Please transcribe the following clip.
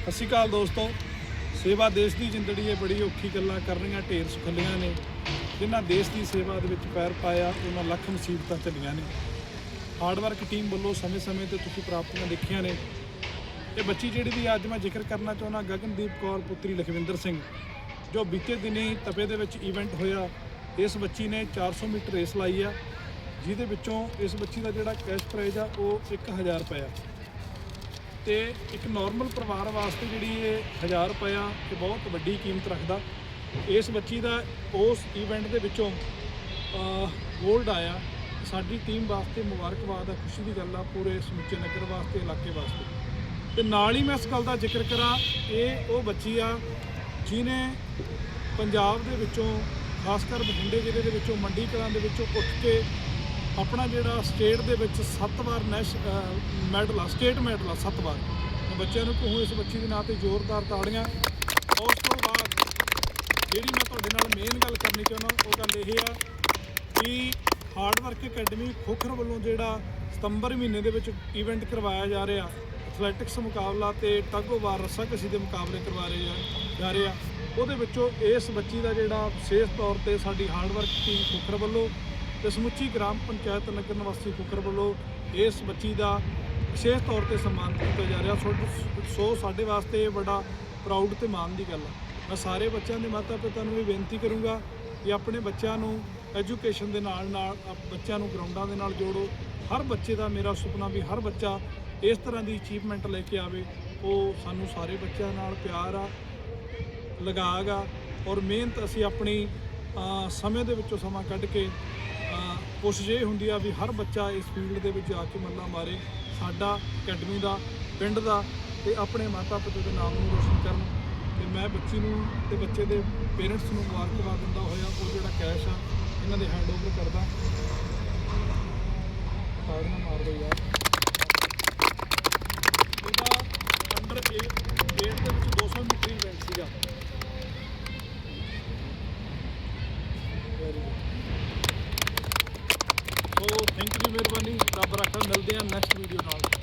ਸਤਿ ਸ਼੍ਰੀ ਅਕਾਲ ਦੋਸਤੋ। ਸੇਵਾ ਦੇਸ਼ ਦੀ ਜ਼ਿੰਦੜੀ ਇਹ ਬੜੀ ਔਖੀ ਗੱਲਾਂ ਕਰਨੀਆਂ ਢੇਰ ਸੁਖੱਲੀਆਂ ਨੇ। ਜਿਨ੍ਹਾਂ ਦੇਸ਼ ਦੀ ਸੇਵਾ ਦੇ ਵਿੱਚ ਪੈਰ ਪਾਇਆ, ਉਹਨਾਂ ਲੱਖ ਮੁਸੀਬਤਾਂ ਝੱਲੀਆਂ ਨੇ। ਹਾਰਡਵਰਕ ਟੀਮ ਵੱਲੋਂ ਸਮੇਂ-ਸਮੇਂ ਤੇ ਤੁਸੀਂ ਪ੍ਰਾਪਤੀਆਂ ਦੇਖੀਆਂ ਨੇ। ਇਹ ਬੱਚੀ ਜਿਹੜੀ ਦੀ ਅੱਜ ਮੈਂ ਜ਼ਿਕਰ ਕਰਨਾ ਚਾਹੁੰਦਾ, ਗਗਨਦੀਪ ਕੌਰ, ਪੁੱਤਰੀ ਲਖਵਿੰਦਰ ਸਿੰਘ। ਜੋ ਬੀਤੇ ਦਿਨੀ ਤਪੇ ਦੇ ਵਿੱਚ ਇਵੈਂਟ ਹੋਇਆ, ਇਸ ਬੱਚੀ ਨੇ 400 ਮੀਟਰ ਰੇਸ ਲਾਈ ਆ। ਜਿਹਦੇ ਵਿੱਚੋਂ ਇਸ ਬੱਚੀ ਦਾ ਜਿਹੜਾ ਕੈਸ਼ ਪ੍ਰਾਈਜ਼ ਆ, ਉਹ 1000 ਰੁਪਏ ਆ ਤੇ ਇੱਕ ਨਾਰਮਲ ਪਰਿਵਾਰ ਵਾਸਤੇ ਜਿਹੜੀ ਇਹ 1000 ਰੁਪਇਆ ਆ ਇਹ ਬਹੁਤ ਵੱਡੀ ਕੀਮਤ ਰੱਖਦਾ। ਇਸ ਬੱਚੀ ਦਾ ਉਸ ਇਵੈਂਟ ਦੇ ਵਿੱਚੋਂ ਗੋਲਡ ਆਇਆ। ਸਾਡੀ ਟੀਮ ਵਾਸਤੇ ਮੁਬਾਰਕਬਾਦ ਆ, ਖੁਸ਼ੀ ਦੀ ਗੱਲ ਆ, ਪੂਰੇ ਸਮੁੱਚੇ ਨਗਰ ਵਾਸਤੇ, ਇਲਾਕੇ ਵਾਸਤੇ। ਤੇ ਨਾਲ ਹੀ ਮੈਂ ਇਸ ਗੱਲ ਦਾ ਜ਼ਿਕਰ ਕਰਾਂ, ਇਹ ਉਹ ਬੱਚੀ ਆ ਜਿਨੇ ਪੰਜਾਬ ਦੇ ਵਿੱਚੋਂ, ਖਾਸ ਕਰ ਬਠਿੰਡੇ ਜ਼ਿਲ੍ਹੇ ਦੇ ਵਿੱਚੋਂ, ਮੰਡੀ ਕਲਾਂ ਦੇ ਵਿੱਚੋਂ ਉੱਠ ਕੇ ਆਪਣਾ ਜਿਹੜਾ ਸਟੇਟ ਦੇ ਵਿੱਚ 7 ਵਾਰ ਨੈਸ਼ ਮੈਡਲ ਆ ਸਟੇਟ ਮੈਡਲ ਆ 7 ਵਾਰ। ਬੱਚਿਆਂ ਨੂੰ ਕਹੂੰ ਇਸ ਬੱਚੀ ਦੇ ਨਾਂ ਤੇ ਜ਼ੋਰਦਾਰ ਤਾੜੀਆਂ। ਉਸ ਤੋਂ ਬਾਅਦ ਜਿਹੜੀ ਮੈਂ ਤੁਹਾਡੇ ਨਾਲ ਮੇਨ ਗੱਲ ਕਰਨੀ ਚਾਹੁੰਦਾ, ਉਹ ਗੱਲ ਇਹ ਆ ਕਿ ਹਾਰਡਵਰਕ ਅਕੈਡਮੀ ਖੋਖਰ ਵੱਲੋਂ ਜਿਹੜਾ ਸਤੰਬਰ ਮਹੀਨੇ ਦੇ ਵਿੱਚ ਇਵੈਂਟ ਕਰਵਾਇਆ ਜਾ ਰਿਹਾ ਐਥਲੈਟਿਕਸ ਮੁਕਾਬਲਾ ਤੇ ਟੱਗ ਆਫ ਵਾਰ ਰੱਸਾਕਸ਼ੀ ਦੇ ਮੁਕਾਬਲੇ ਕਰਵਾ ਰਹੇ ਜਾ- ਜਾ ਰਹੇ ਆ। ਉਹਦੇ ਵਿੱਚੋਂ ਇਸ ਬੱਚੀ ਦਾ ਜਿਹੜਾ ਵਿਸ਼ੇਸ਼ ਤੌਰ ਤੇ ਸਾਡੀ ਹਾਰਡਵਰਕ ਟੀਮ ਖੋਖਰ ਵੱਲੋਂ ਤੇ ਸਮੁੱਚੀ ਗ੍ਰਾਮ ਪੰਚਾਇਤ ਨਗਰ ਨਿਵਾਸੀ ਖੋਖਰ ਵੱਲੋਂ ਇਸ ਬੱਚੀ ਦਾ ਵਿਸ਼ੇਸ਼ ਤੌਰ ਤੇ ਸਨਮਾਨ ਕੀਤਾ ਜਾ ਰਿਹਾ। ਸੋ ਸੋ ਸਾਡੇ ਵਾਸਤੇ ਬੜਾ ਪ੍ਰਾਊਡ ਤੇ ਮਾਣ ਦੀ ਗੱਲ ਹੈ ਮੈਂ ਸਾਰੇ ਬੱਚਿਆਂ ਦੇ ਮਾਤਾ ਪਿਤਾ ਨੂੰ ਵੀ ਬੇਨਤੀ ਕਰੂੰਗਾ ਕਿ ਆਪਣੇ ਬੱਚਿਆਂ ਨੂੰ ਐਜੂਕੇਸ਼ਨ ਦੇ ਨਾਲ ਨਾਲ ਬੱਚਿਆਂ ਨੂੰ ਗਰਾਊਂਡਾਂ ਦੇ ਨਾਲ ਜੋੜੋ। ਹਰ ਬੱਚੇ ਦਾ ਮੇਰਾ ਸੁਪਨਾ ਵੀ ਹਰ ਬੱਚਾ ਇਸ ਤਰ੍ਹਾਂ ਦੀ ਅਚੀਵਮੈਂਟ ਲੈ ਕੇ ਆਵੇ। ਉਹ ਸਾਨੂੰ ਸਾਰੇ ਬੱਚਿਆਂ ਨਾਲ ਪਿਆਰ ਆ ਲਗਾਗ ਆ ਔਰ ਮਿਹਨਤ ਅਸੀਂ ਆਪਣੀ ਸਮੇਂ ਦੇ ਵਿੱਚੋਂ ਸਮਾਂ ਕੱਢ ਕੇ ਕੋਸ਼ਿਸ਼ ਇਹ ਹੁੰਦੀ ਆ ਵੀ ਹਰ ਬੱਚਾ ਇਸ ਫੀਲਡ ਦੇ ਵਿੱਚ ਆ ਕੇ ਮੱਲਾ ਮਾਰੇ, ਸਾਡਾ ਅਕੈਡਮੀ ਦਾ, ਪਿੰਡ ਦਾ ਤੇ ਆਪਣੇ ਮਾਤਾ ਪਿਤਾ ਦੇ ਨਾਮ ਨੂੰ ਰੋਸ਼ਨ ਕਰਨ। ਤੇ ਮੈਂ ਬੱਚੀ ਨੂੰ ਤੇ ਬੱਚੇ ਦੇ ਪੇਰੈਂਟਸ ਨੂੰ ਮੁਬਾਰਕਬਾਦ ਦਿੰਦਾ ਹੋਇਆ, ਉਹ ਜਿਹੜਾ ਕੈਸ਼ ਆ, ਇਹਨਾਂ ਦੇ ਹੈਂਡ ਓਵਰ ਕਰਦਾ। ਕਾਰਡ ਨਾ ਮਾਰ ਦੋ ਯਾਰ ਇਹਦਾ ਅੰਡਰ 8 ਦੇ ਵਿੱਚ 200 ਮੀਟਰ ਇਵੈਂਟ ਸੀਗਾ very good so thank you ਮਿਹਰਬਾਨੀ। ਰੱਬ ਰੱਖਾ ਮਿਲਦੇ ਆ ਨੈਕਸਟ ਵੀਡੀਓ ਨਾਲ।